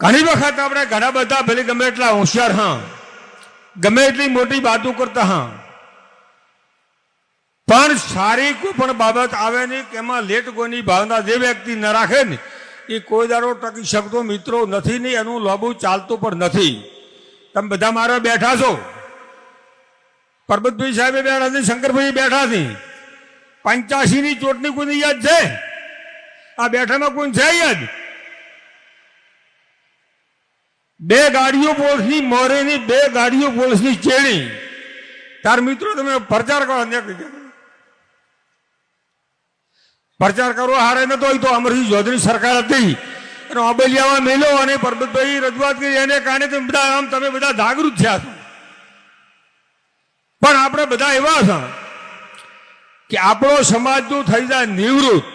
ઘણી વખત આપણે ઘણા બધા ભલે ગમે એટલા હોશિયાર હા, ગમે એટલી મોટી વાતો કરતા હા. પણ સારી કોઈ પણ બાબત આવે નહીં કે એમાં લેટ કોઈની ભાવના જે વ્યક્તિ ન રાખે ને, એ કોઈ દારો ટકી શકતો મિત્રો નથી ને એનું લોબુ ચાલતું પણ નથી. તમે બધા મારા બેઠા છો. પરબતભાઈ સાહેબે બેઠા છે, શંકરભાઈ બેઠા છે. પંચ્યાસી ની ચોટની કોઈને યાદ છે? આ બેઠામાં કોઈ છે યાદ? બે ગાડીઓ પોલીસની મોરેની બે ગાડીઓ પોલીસની ચેડી તાર મિત્રો, તમે પ્રચાર કરો પ્રચાર કરવો હારે નતો તો અમરસિંહ ચૌધરી સરકાર હતી. અને અબલિયામાં મેલો અને પરબતભાઈ રજૂઆત કરી, એને કારણે તમે બધા આમ, તમે બધા જાગૃત થયા છો. પણ આપણે બધા એવા છે કે આપણો સમાજ જો થઈ જાય નિવૃત્ત,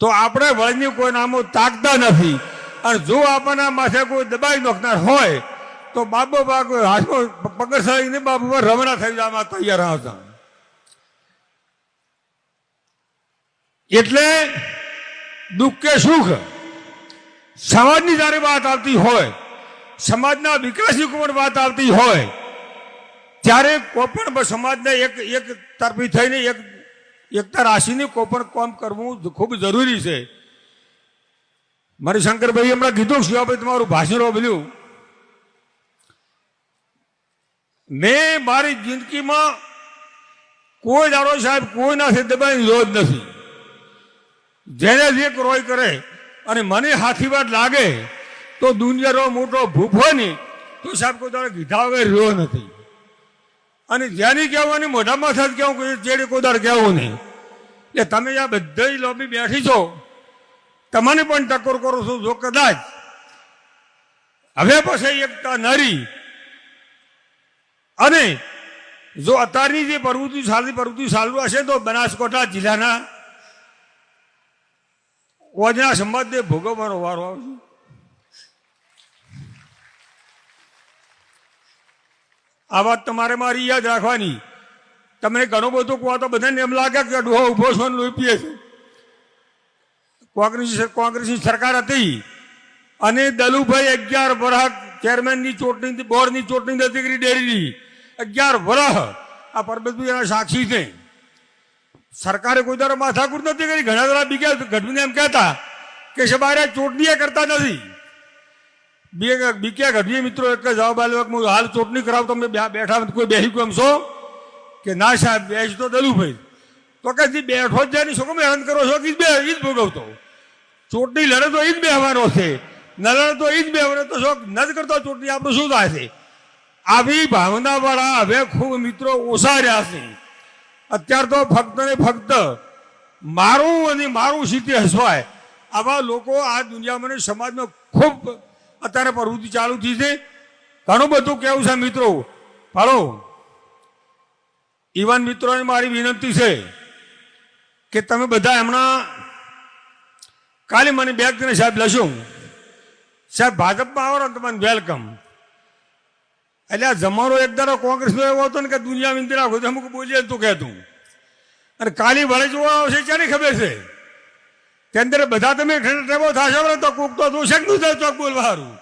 તો આપણે વળની કોઈ નામો તાકતા નથી. અને જો આપણના માથે કોઈ દબાઈ નાખનાર હોય, તો બાબો બા કોઈ હાથમાં પકડ બાબુ પર રવાના થઈ જવા તૈયાર હતા એટલે દુઃખ કે સુખ સમાજની જ્યારે વાત આવતી હોય, સમાજના વિકાસની પણ વાત આવતી હોય, ત્યારે કોઈ પણ સમાજને એક એક તરફી થઈને એક, એકતા રાશિને કોઈ પણ કામ કરવું ખૂબ જરૂરી છે. મારી શંકરભાઈ હમણાં કીધું શું આપણે તમારું ભાષણ બોલ્યું મેં મારી જિંદગીમાં કોઈ દારો સાહેબ કોઈનાથી દબાઈ રોજ નથી. જેને જે રોય કરે અને મને હાથી વાત લાગે તો દુનિયાનો મોટો ભૂખ હોય ને તો સાહેબ કોઈ દાડો કીધા વગર રહ્યો નથી. અને જેની કહેવાની મોઢામાં સાથે કેવું કે ચેડી કોઈ દાડો કહેવું નહીં. એટલે તમે આ બધા લોબી બેઠી છો. તમને પણ ટકોર કરો છો જો કદાચ. હવે પછી એકતા નરી. અને જો અત્યારની જે પ્રવૃત્તિ સારી પ્રવૃત્તિ ચાલુ હશે તો બનાસકાંઠા જિલ્લાના ઓજના સંવાદને ભોગવવાનો વારો આવશે. આ વાત તમારે મારી યાદ રાખવાની. તમને ઘણું બધું કહો તો બધાને એમ લાગે કે ડોહો ઊભો છો ને લોહી પીએ છે. કોંગ્રેસી કોંગ્રેસની સરકાર હતી. અને દલુભાઈ અગિયાર વર્ષ ચેરમેનની ચૂંટણી બોર્ડની ચૂંટણી નથી કરી ડેરીની અગિયાર વર્ષ આ પરબતભાઈ એના સાક્ષી છે. સરકારે કોઈ દ્વારા માથાકૂટ નથી કરી. ઘણા દ્વારા બીજા ગઢવીને એમ કહેતા કે સવારે ચૂંટણી કરતા નથી. બે બીક્યા ગઢવી મિત્રો જ જવાબ આપ્યો કે હું હાલ ચૂંટણી કરાવું તમે બેઠા કોઈ બેસી કેમ છો? કે ના સાહેબ બેસ તો દલુભાઈ. તો કે બેઠો જ જાય શું મહેનત હેરાન કરો છો કે બે એ જ ભોગવતો. ચૂંટણી લડે તો એ જ બેહવાનો છે. ન લડે તો એ જ બેહવાનો. તો શોખ ન જ કરતો ચૂંટણી આપણું શું થાય છે? આવી ભાવનાવાળા હવે ખૂબ મિત્રો ઓછા રહ્યા છે. અત્યાર તો ફક્ત ને ફક્ત મારું અને મારું સીતે હસવાય. આવા લોકો આ દુનિયામાં સમાજમાં ખૂબ અત્યારે પ્રવૃત્તિ ચાલુ થઈ છે. ઘણું બધું કેવું છે મિત્રો? ફાળો ઈવન મિત્રોને મારી વિનંતી છે. કે તમે બધા હમણાં કાલે મને બે દિને સાહેબ લશું સાહેબ, ભાજપમાં આવો ને તમને વેલકમ એટલે આ જમારો એક દાડો કોંગ્રેસનો એવો હતો ને કે દુનિયા વિંદરા હોય અમુક બોલીએ તો કહેતું અને કાલી વળે જોવા આવશે ક્યારે ખબર છે? કે અંદર બધા તમે ટેબો થશો ને તો કોક તો જોશે કે નહીં ચોક બોલવા સારું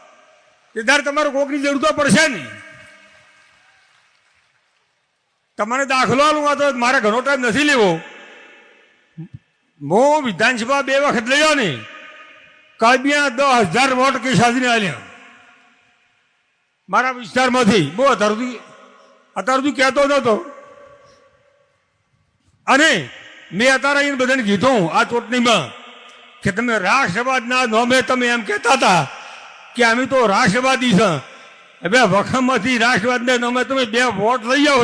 કે ત્યારે તમારે કોકની જરૂર તો પડશે નહીં. તમારે દાખલો આલું તો મારે ઘણો ટાઈમ નથી લેવો. હું વિધાનસભા બે વખત લઈ ને કાબ્યા દસ હજાર વોટ કે સાધીને આલ્યા. મારા વિસ્તારમાંથી બહુ અત્યાર સુધી અત્યાર સુધી કહેતો નહોતો. અને મેં અત્યારે અહીં બધાને કીધું આ ચૂંટણીમાં, કે તમે રાષ્ટ્રવાદના નોમે તમે એમ કહેતા હતા કે અમે તો રાષ્ટ્રવાદી છે. હવે વખમમાંથી રાષ્ટ્રવાદના નોમે તમે બે વોટ લઈ આવો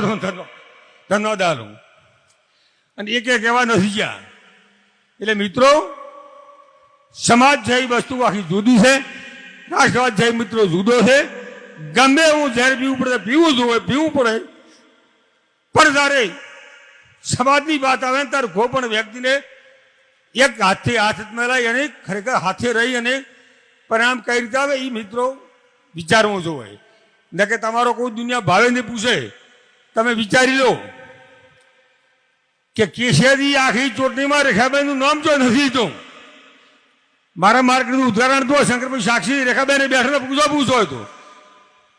આલું અને એક એક એવા નથી ગયા. એટલે મિત્રો, સમાજ જેવી વસ્તુ આખી જુદી છે, રાષ્ટ્રવાદ જેવી મિત્રો જુદો છે. ગમે હું ઝેર પીવું પડે પીવું જ હોય પીવું પડે. પણ જ્યારે સમાજની વાત આવે ને, ત્યારે કોઈ પણ વ્યક્તિને એક હાથથી હાથ મેળાઈ અને ખરેખર હાથે રહી અને પરિણામ કઈ રીતે આવે એ મિત્રો વિચારવું જોઈએ. ન કે તમારો કોઈ દુનિયા ભાવે ને પૂછે, તમે વિચારી લો. કે કેશિયાની આખી ચૂંટણીમાં રેખાબેનનું નામ જો નથી તો મારા માર્ગનું ઉદાહરણ તો શંકરભાઈ સાક્ષી, રેખાબેને બેઠા પૂછો પૂછો તો.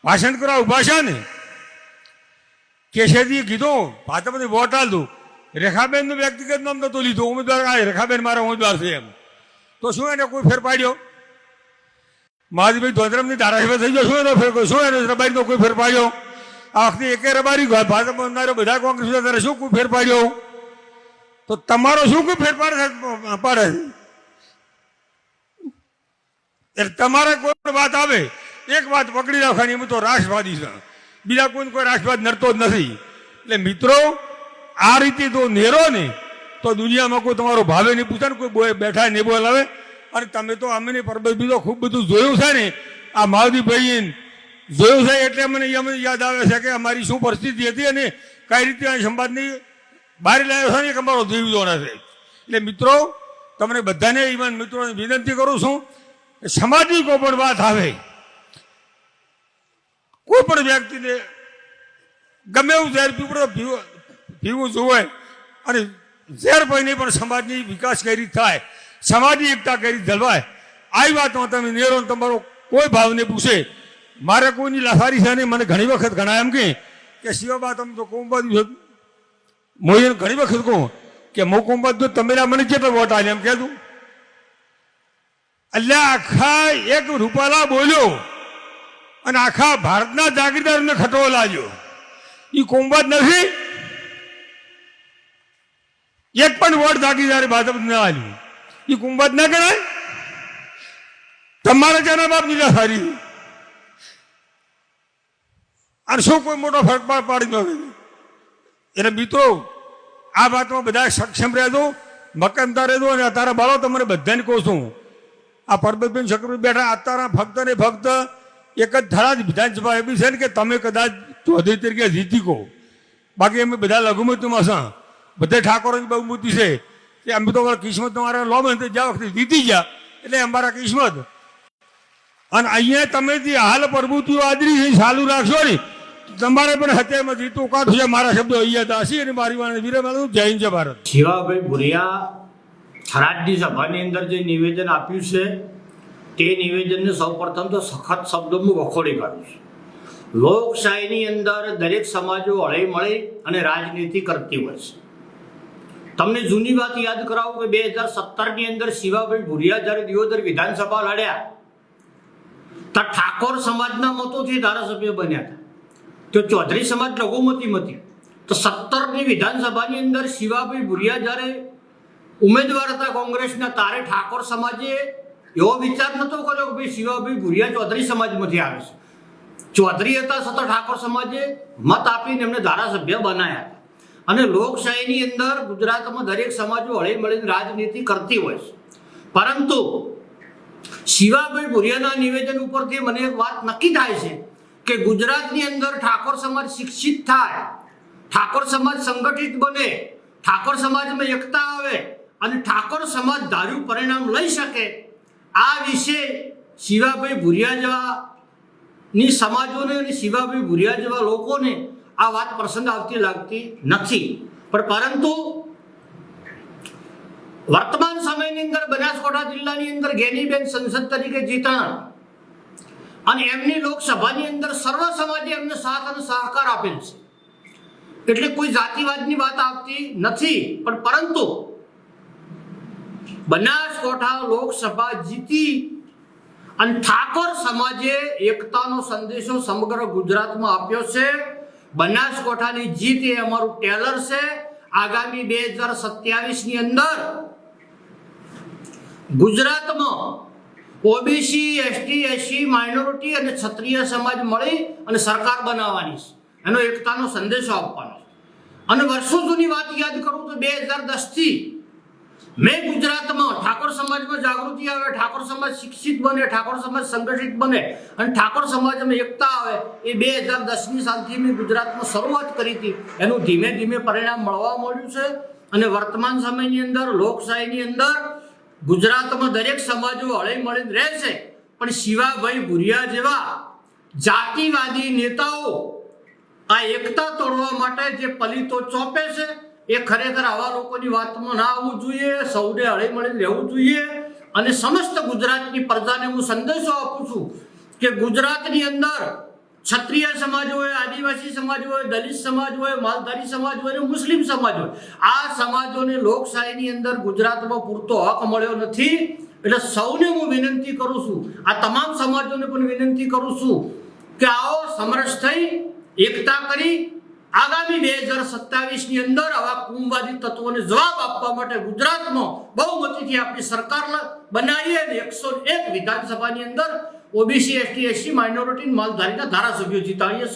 ભાષણ કરવા ઊભા છે ને? કેશેજી કીધું, ભાજપની વોટ આલતું રેખાબેનનું વ્યક્તિગત નામ તો લીધું. ઉમેદવાર આ રેખાબેન મારા ઉમેદવાર છે એમ. તો શું એને કોઈ ફેર પાડ્યો? મહાદેવભાઈ ધોધરમની ધારાસભ્ય થઈ ગયો શું એનો ફેર શું એનો રબારીનો કોઈ ફેર પાડ્યો? આ વખતે એકે રબારી, ભાજપ બધા કોંગ્રેસ શું કોઈ ફેર પાડ્યો? તો તમારો શું કોઈ ફેરફાર પડે. એટલે તમારે કોઈ પણ વાત આવે, એક વાત પકડી રાખવાની હું તો રાષ્ટ્રવાદી છે. બીજા કોઈ કોઈ રાષ્ટ્રવાદ નડતો જ નથી. એટલે મિત્રો, આ રીતે તો નેરો ને, તો દુનિયામાં કોઈ તમારો ભાવે નહીં પૂછે કોઈ બોય બેઠા નહીં બોલાવે અને તમે તો અમને પરબત બીજો ખૂબ બધું જોયું છે ને, આ માવદીભાઈ જોયું છે એટલે મને યાદ આવે છે કે અમારી શું પરિસ્થિતિ હતી અને કઈ રીતે સંવાદની બહાર લાવ્યો છે ને, એક અમારો જીવવાનો નથી. એટલે મિત્રો, તમને બધાને ઈવન મિત્રોને વિનંતી કરું છું, સમાજની કોઈ પણ વાત આવે, કોઈ પણ વ્યક્તિને ગમે એવું ઝેર પીવડો પીવું જોવે અને ઝેર પહીને પણ સમાજની વિકાસ કઈ રીતે થાય, સમાજની એકતા કઈ રીતે જળવાય આવી વાતમાં તમે નેરો તમારો કોઈ ભાવને પૂછે. મારે કોઈની લાફારી છે નહીં, મને ઘણી વખત ઘણા એમ કે શિવબા, તમે તો કોંબાદ હું એને ઘણી વખત કહું કે મોકુંબદ કોંબાદ તમે ના મને કેટલો વોટ આવે એમ કહેતું એટલે આખા એક રૂપાલા બોલ્યો અને આખા ભારતના જાગીરદારને ખટો લાગ્યો. એ કોંબાદ નથી. એક પણ વોટ જાગીરદારે ભાજપ ના આવ્યું એ કુંભાત ના ગણાય? તમારે જેના બાપ નીલા સારી અને શું કોઈ મોટો ફરક પાડી દો એટલે મિત્રો, આ વાતમાં બધા સક્ષમ રહેજો મક્કમતા રહેજો અને અત્યારે બાળો તમને બધાને કહું છું. આ પરબતબેન શકરભાઈ બેઠા અત્યારના ફક્ત ને ફક્ત એક જ ધારા જ વિધાનસભા એવી છે ને કે તમે કદાચ ચૌધરી તરીકે જીતી કહો બાકી અમે બધા લઘુમતીમાં છે. બધા ઠાકોરોની બહુમતી છે. કે અમે તો કિસ્મત તમારે લો બંધ જ્યાં વખતે જીતી ગયા, એટલે અમારા કિસ્મત. અને અહીંયા તમે જે હાલ પ્રભુતિઓ આદરી છે, ચાલુ રાખશો ને તમારે પણ હત્યામાં જીતું કાઢું છે. મારા શબ્દો અહીંયા દાસી અને મારી વાણી વિરામ. જય હિન્દ ભારત. શિવાભાઈ ભુરિયા થરાદની સભાની અંદર જે નિવેદન આપ્યું છે, તે નિવેદનને સૌપ્રથમ તો સખત શબ્દોમાં વખોડી કાઢું છે. લોકશાહીની અંદર દરેક સમાજો હળી મળી અને રાજનીતિ કરતી હોય છે. તમને જૂની વાત યાદ કરાવું કે બે હજાર સત્તરની અંદર શિવાભાઈ ભુરિયા જ્યારે દિયોદર વિધાનસભા લડ્યા ત્યાં ઠાકોર સમાજના મતોથી ધારાસભ્ય બન્યા હતા. તો ચૌધરી સમાજ લઘુમતીમાંથી તો સત્તરની વિધાનસભાની અંદર શિવાભાઈ ભુરિયા જ્યારે ઉમેદવાર હતા કોંગ્રેસના, તારે ઠાકોર સમાજે એવો વિચાર નહોતો કર્યો કે ભાઈ શિવાભાઈ ભુરિયા ચૌધરી સમાજમાંથી આવે છે. ચૌધરી હતા છતાં ઠાકોર સમાજે મત આપીને એમને ધારાસભ્ય બનાવ્યા હતા અને લોકશાહીની અંદર ગુજરાતમાં દરેક સમાજો હળી મળીને રાજનીતિ કરતી હોય છે. પરંતુ શિવાભાઈ ભુરિયાના નિવેદન ઉપરથી મને એક વાત નક્કી થાય છે. કે ગુજરાતની અંદર ઠાકોર સમાજ શિક્ષિત થાય, ઠાકોર સમાજ સંગઠિત બને, ઠાકોર સમાજમાં એકતા આવે અને ઠાકોર સમાજ ધાર્યું પરિણામ લઈ શકે, આ વિશે શિવાભાઈ ભુરિયા જેવા ની સમાજોને અને શિવાભાઈ ભુરિયા જેવા લોકોને આ વાત પસંદ આવતી લાગતી નથી. પણ પરંતુ વર્તમાન સમયની અંદર બનાસકાંઠા જિલ્લાની અંદર ગેનીબેન સંસદ તરીકે જીતાણ અને એમની લોકસભાની અંદર સર્વ સમાજે એમને સાથ અને સહકાર આપેલ છે. એટલે કોઈ જાતિવાદની વાત આવતી નથી, પણ પરંતુ બનાસકોઠા લોકસભા જીતી અને ઠાકોર સમાજે એકતાનો સંદેશો સમગ્ર ગુજરાતમાં આપ્યો છે. બનાસકોઠાની જીત એ અમારું ટેલર છે. આગામી બે હજાર સત્યાવીસની અંદર ગુજરાતમાં ઓબીસી, એસટી, એસસી, માઇનોરિટી અને ક્ષત્રિય સમાજ મળી અને સરકાર બનાવવાની છે. એનો એકતાનો સંદેશો આપવાનો છે. અને વર્ષો જૂની વાત યાદ કરું તો બે હજાર દસથી મેં ગુજરાતમાં ઠાકોર સમાજમાં જાગૃતિ આવે, ઠાકોર સમાજ શિક્ષિત બને, ઠાકોર સમાજ સંગઠિત બને અને ઠાકોર સમાજમાં એકતા આવે, એ બે હજાર દસની સાલથી મેં ગુજરાતમાં શરૂઆત કરી હતી. એનું ધીમે ધીમે પરિણામ મળવા મળ્યું છે. અને વર્તમાન સમયની અંદર, લોકશાહીની અંદર ગુજરાતમાં દરેક સમાજો હળી મળીને રહેશે. પણ શિવાભાઈ ભુરિયા જેવા જાતિવાદી નેતાઓ આ એકતા તોડવા માટે જે પલિતો ચોપે છે, એ ખરેખર આવા લોકોની વાતમાં ના આવવું જોઈએ, સૌને હળી મળીને રહેવું જોઈએ. અને સમસ્ત ગુજરાતની પ્રજાને હું સંદેશો આપું છું કે ગુજરાતની અંદર ક્ષત્રિય સમાજ હોય, આદિવાસી સમાજ હોય, દલિત સમાજ હોય, માલધારી સમાજ હોય મુસ્લિમ સમાજ હોય. આ સમાજોને લોકશાહીની અંદર ગુજરાતમાં પૂરતો હક મળ્યો નથી. એટલે સૌને હું વિનંતી કરું છું, આ તમામ સમાજોને પણ વિનંતી કરું છું કે આવો સમરસ થઈ, એકતા કરી, આગામી બે હજાર સત્તાવીસની અંદર આવા કુંભવાદી તત્વોને જવાબ આપવા માટે ગુજરાતમાં બહુમતીથી આપણી સરકાર બનાવીએ અને એકસો એક વિધાનસભાની અંદર ઓબીસી એસટી એસસી માઇનોરિટી માલધારીના ધારાસભ્યો જીતાડીએ